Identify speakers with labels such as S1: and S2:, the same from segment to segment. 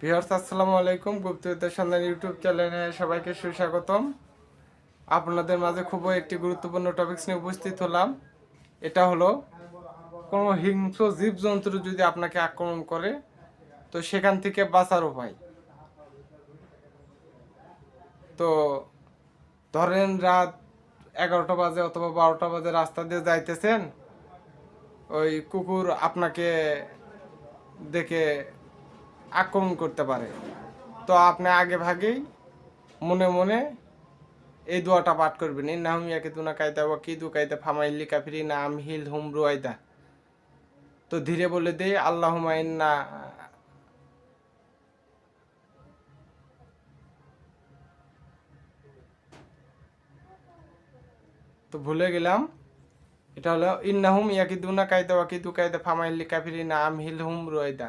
S1: Viewers, আসসালামু আলাইকুম। গুপ্তবিদ্যার সন্ধান ইউটিউব চ্যানেলে সবাইকে সুস্বাগতম। আপনাদের মাঝে খুব একটি গুরুত্বপূর্ণ টপিকস নিয়ে উপস্থিত হলাম। এটা হলো, কোনো হিংস্র জীবজন্তু যদি আপনাকে আক্রমণ করে, তো সেখান থেকে বাঁচার উপায়। তো ধরেন রাত এগারোটা বাজে অথবা বারোটা বাজে রাস্তা দিয়ে যাইতেছেন, ওই কুকুর আপনাকে দেখে আক্রমণ করতে পারে। তো আপনি আগে ভাগেই মনে মনে এই দোয়াটা পাঠ করবেন। ইন্না হুম ইয়াকে তুনা কায়দা ওয়া কি দু কায়দা ফামাইলি কাফিরি না আম হিল হুম রুয়াইদা। তো ধীরে বলে দেই আল্লাহ ইন্না তো ভুলে গেলাম, এটা হলো ইন্না হুম ইয়া ইন্নাহুম ইয়াকিদুনা কায়দা ওয়াকিদু কায়দা ফামাইলি কাফিরি না আম হিল হুম রুয়াইদা।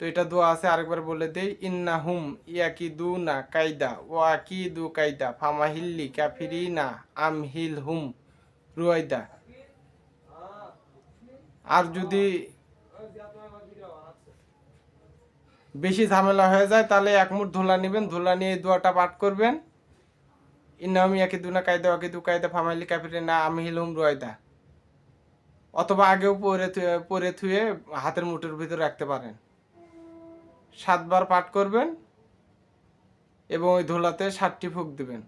S1: তো এটা দোয়া আছে, আরেকবার বলে দেই ইন্না হুম ইয়াকিদু না কায়দা ওয়াকিদু কায়দা ফামাহিল্লি কাফিরি না আম হিল হুম রুয়াইদা। আর যদি বেশি ঝামেলা হয়ে যায়, তাহলে এক মুঠ ধুলা নেবেন, ধুলা নিয়ে দোয়াটা পাঠ করবেন। ইন্নাহুম ইয়াকিদু না কায়দা ওয়াকিদু কায়দা ফামাহিল্লি কাফিরি না আম হিল হুম রুয়াইদা। অথবা আগেও পরে পরে থুয়ে হাতের মুঠের ভিতরে রাখতে পারেন। সাতবার পাঠ করবেন এবং ওই ধোলাতে সাতটি ফুক দিবেন।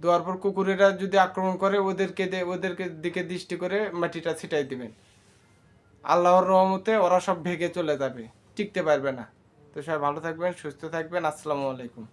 S1: দেওয়ার পর কুকুরেরা যদি আক্রমণ করে, ওদেরকে ওদেরকে দিকে দৃষ্টি করে মাটিটা ছিটাই দিবেন। আল্লাহর রহমতে ওরা সব ভেগে চলে যাবে, টিকতে পারবে না। তো সবাই ভালো থাকবেন, সুস্থ থাকবেন। আসসালামু আলাইকুম।